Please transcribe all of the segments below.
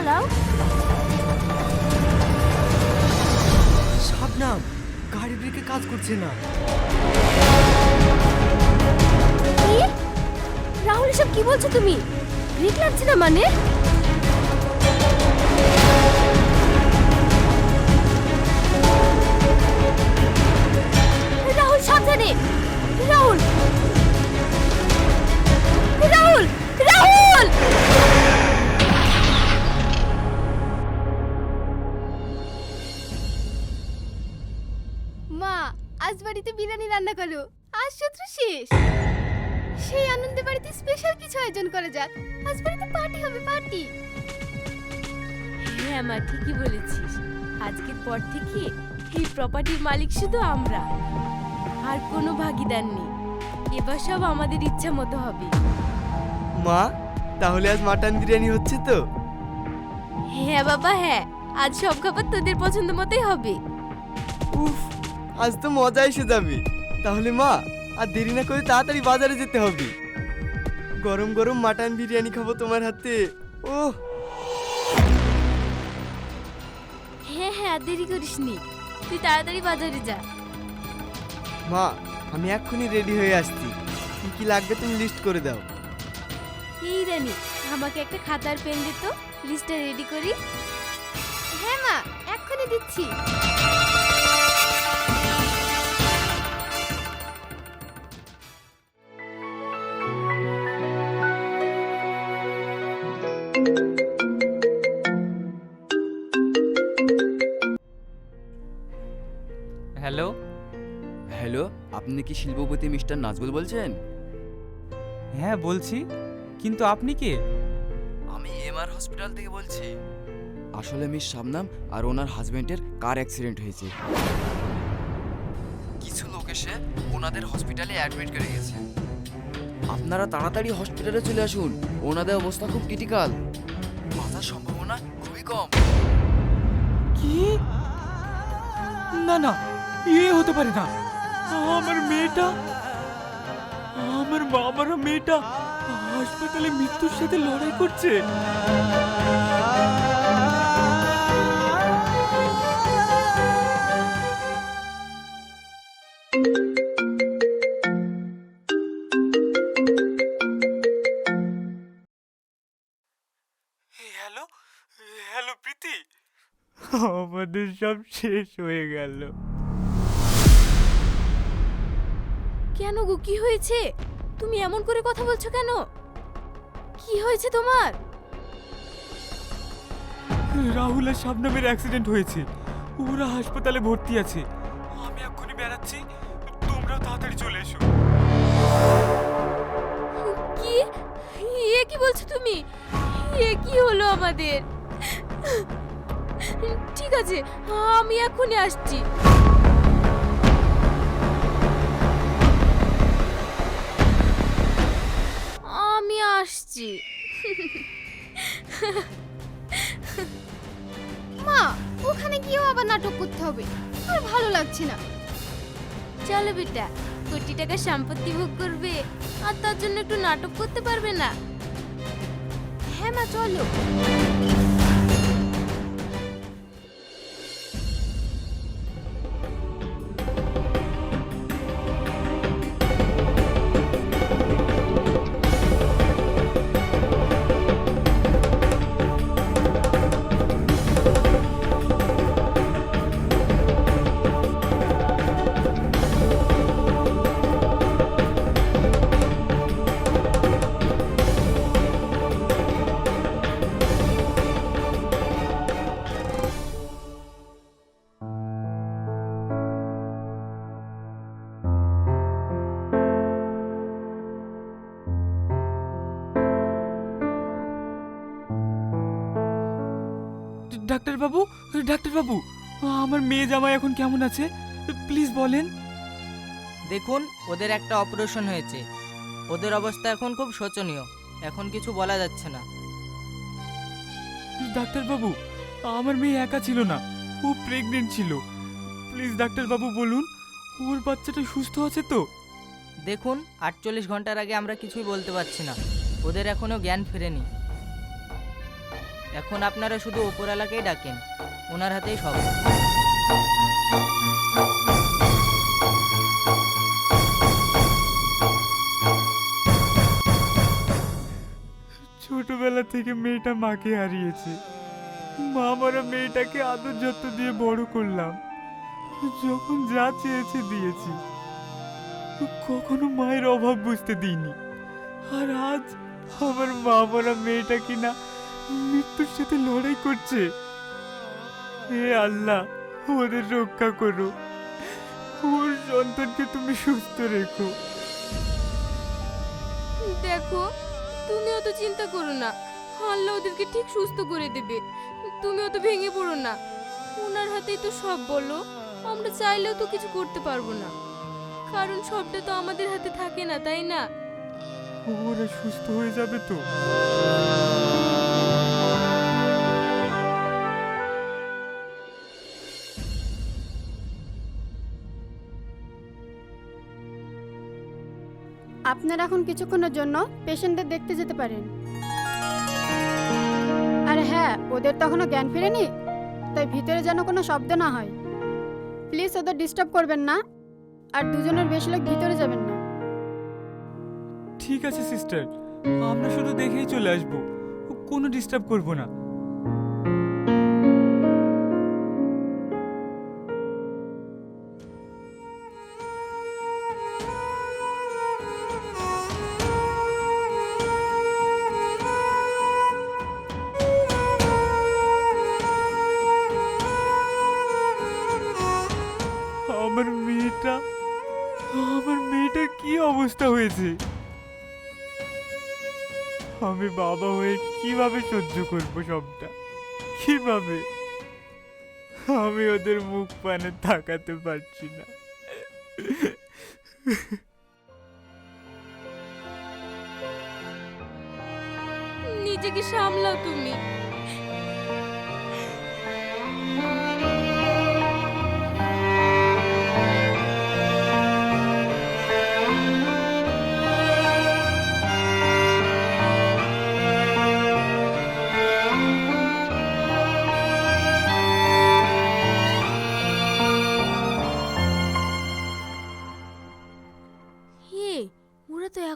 চালাও শাবনাম গাড়ি ব্রেকে কাজ করছে না। কি? রাহুল এসব কি বলছো তুমি? ব্রেক লাগছে না মানে? রাহুল সাবধানে। রাহুল। রাহুল রাহুল। মা আজ বাড়িতে বিরিয়ানি রান্না করো আজ সত্র শেষ। সেই আনন্দে বাড়িতে স্পেশাল কিছু আয়োজন করা যাক। আজ বাড়িতে পার্টি হবে পার্টি হ্যাঁ মা ঠিকই বলেছিস। আজকের পর থেকে এই প্রপার্টির মালিক শুধু আমরা। আর কোনো ভাগিদার নেই। এবার সব আমাদের ইচ্ছা মতো হবে। মা তাহলে আজ মাটন বিরিয়ানি হচ্ছে তো? হ্যাঁ বাবা হ্যাঁ। আজ সব খাবার তোদের পছন্দ মতোই হবে। উফ আজ তো মজা এসে যাবে। তাহলে মা আর দেরি না করে তাড়াতাড়ি বাজারে যেতে হবে। গরম গরম মাটন বিরিয়ানি খাব তোমার হাতে। ওহ! হ্যাঁ হ্যাঁ আর দেরি করিসনি তুই তাড়াতাড়ি বাজারে যা। মা আমি এক্ষুনি রেডি হয়ে আসছি। কি কি লাগবে তুমি লিস্ট করে দাও। এই রানী আমাকে একটা খাতার পেন দে তো লিস্টটা রেডি করি। হ্যাঁ মা এক্ষুনি দিচ্ছি। আপনি কি শিল্পপতি মিস্টার নাজবুল বলছেন? হ্যাঁ বলছি। কিন্তু আপনি কে? আমি এমআর হসপিটাল থেকে বলছি। আসলে মিস শাবনাম আর ওনার হাজবেন্ডের কার অ্যাক্সিডেন্ট হয়েছে? কিছু লোক এসে ওনাদের হসপিটালে অ্যাডমিট করে গেছে। আপনারা তাড়াতাড়ি হসপিটালে চলে আসুন। ওনাদের অবস্থা খুব ক্রিটিক্যাল। বাঁচার সম্ভাবনা খুবই কম। কি? না না এ হতে পারে না। আমার মেয়েটা আমার আমার মেয়েটা হাসপাতালে মৃত্যুর সাথে লড়াই করছে। Hello hello Preeti. আমাদের সব শেষ হয়ে গেল। কেন গো? কি হয়েছে? তুমি এমন করে কথা বলছো কেন? কি হয়েছে তোমার? রাহুল আর শাবনামের অ্যাক্সিডেন্ট হয়েছে। ওরা হাসপাতালে ভর্তি আছে। আমি এক্ষুনি বেড়াচ্ছি। তোমরাও তাড়াতাড়ি চলে এসো। কি? এ কি বলছো তুমি? এ কি হলো আমাদের? ঠিক আছে আমি এখনই আসছি। আসছি। মা ওখানে গিয়েও আবার নাটক করতে হবে। আর ভালো লাগছে না। চলো বেটা কোটি টাকা সম্পত্তি ভোগ করবে আর তার জন্য একটু নাটক করতে পারবে না। হ্যাঁ মা চলো। ডাক্তারবাবু ডাক্তারবাবু আমার মেয়ে জামাই এখন কেমন আছে? প্লিজ বলেন। দেখুন ওদের একটা অপারেশন হয়েছে। ওদের অবস্থা এখন খুব শোচনীয়। এখন কিছু বলা যাচ্ছে না। ডাক্তারবাবু আমার মেয়ে একা ছিল না। ও প্রেগনেন্ট ছিল। প্লিজ ডাক্তারবাবু বলুন ওর বাচ্চাটা সুস্থ আছে তো? দেখুন আটচল্লিশ ঘণ্টার আগে আমরা কিছুই বলতে পারছি না। ওদের এখনও জ্ঞান ফেরেনি। এখন আপনারা শুধু ওপরওয়ালাকেই ডাকেন। ওনার হাতেই সব। ছোটবেলা থেকে মেয়েটা মাকে হারিয়েছে। মা মারা মেয়েটাকে আদর যত্ন দিয়ে বড় করলাম। যখন যা চেয়েছে দিয়েছি। কখনো মায়ের অভাব বুঝতে দিইনি। আর আজ আমার মা মারা মেয়েটা কিনা মৃত্যুর সাথে লড়াই করছে। হে আল্লাহ ওদের রক্ষা করো। ওর সন্তানকে তুমি সুস্থ রেখো। দেখো তুমি অত চিন্তা করো না। আল্লাহ ওদেরকে ঠিক সুস্থ করে দেবে। তুমি অত ভেঙে পড়ো না। ওনার হাতেই তো সব বলো। আমরা চাইলেও তো কিছু করতে পারব না। কারণ সবটা তো আমাদের হাতে থাকে না তাই না? ওরা সুস্থ হয়ে যাবে তো? আপনারা এখন কিছুক্ষণের জন্য পেশেন্টদের দেখতে যেতে পারেন। আর হ্যাঁ ওদের তো এখনও জ্ঞান ফিরেনি, তাই ভিতরে যেন কোনো শব্দ না হয়। প্লিজ ওদের ডিস্টার্ব করবেন না, আর দুজনের বেশি লোক ভিতরে যাবেন না। ঠিক আছে, সিস্টার। আমরা শুধু দেখেই চলে আসব। কোনো ডিস্টার্ব করব না। কি অবস্থা হয়েছে? আমি বাবা হয়ে কীভাবে সহ্য করব সবটা? কীভাবে? আমি ওদের মুখ পানে তাকাতে পারছি না। নিজেকে সামলাও তুমি।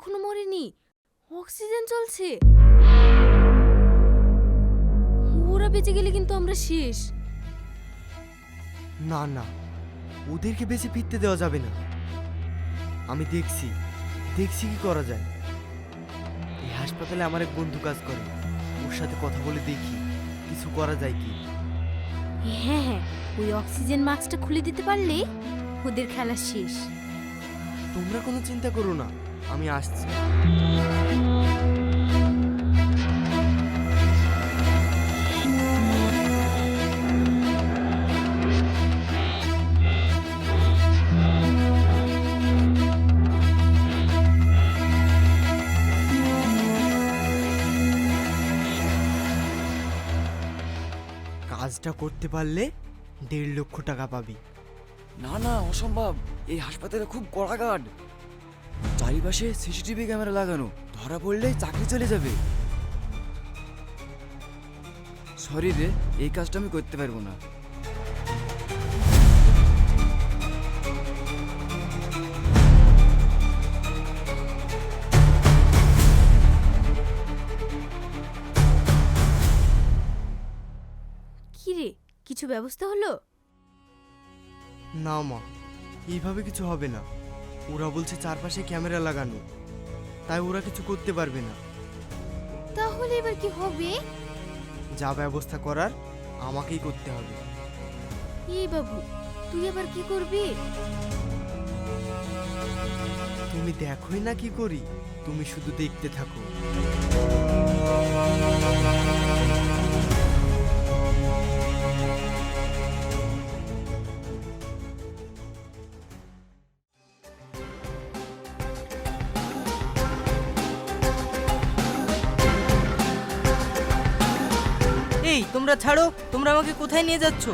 এখনও মরেনি। অক্সিজেন চলছে। ওরা বেঁচে গেলে কিন্তু আমরা শেষ। না না ওদেরকে বেশি ফিরতে দেওয়া যাবে না। আমি দেখছি দেখছি কি করা যায়। এই হাসপাতালে আমার এক বন্ধু কাজ করে। ওর সাথে কথা বলে দেখি কিছু করা যায় কি? হ্যাঁ হ্যাঁ ওই অক্সিজেন মাস্কটা খুলে দিতে পারলে ওদের খেলা শেষ। তোমরা কোনো চিন্তা করো না। আমি আসছি। কাজটা করতে পারলে দেড় লক্ষ টাকা পাবি। না না, অসম্ভব। এই হাসপাতালে খুব কড়া চারিপাশে সিসিটিভি ক্যামেরা লাগানো। ধরা পড়লে চাকরি চলে যাবে। সরি রে এই কাজটা আমি করতে পারব না। কি রে কিছু ব্যবস্থা হলো? না মা এইভাবে কিছু হবে না। ওরা বলছে চারপাশে ক্যামেরা লাগানো। তাই ওরা কিছু করতে পারবে না। তাহলে এবার কি হবে? যা ব্যবস্থা করার আমাকেই করতে হবে। এই বাবু তুই এবার কি করবি? তুমি দেখোই না কি করি। তুমি শুধু দেখতে থাকো। তোমরা ছাড়ো তোমরা আমাকে কোথায় নিয়ে যাচ্ছ?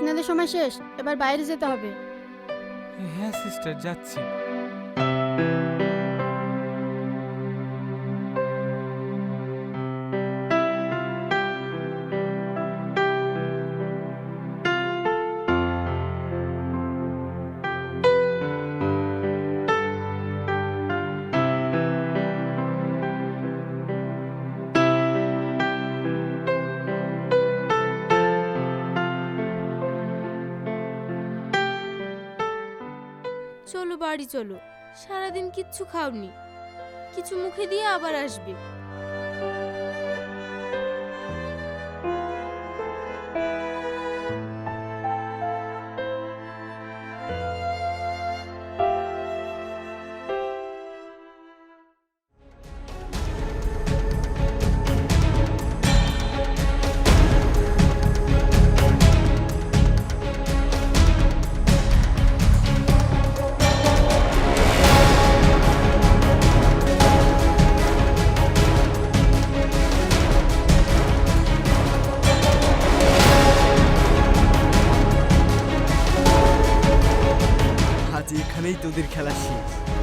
আপনাদের সময় শেষ এবার বাইরে যেতে হবে। হ্যাঁ সিস্টার যাচ্ছি। চলো বাড়ি চলো সারাদিন কিচ্ছু খাওনি। কিছু মুখে দিয়ে আবার আসবে। তোদের খেলা শেষ।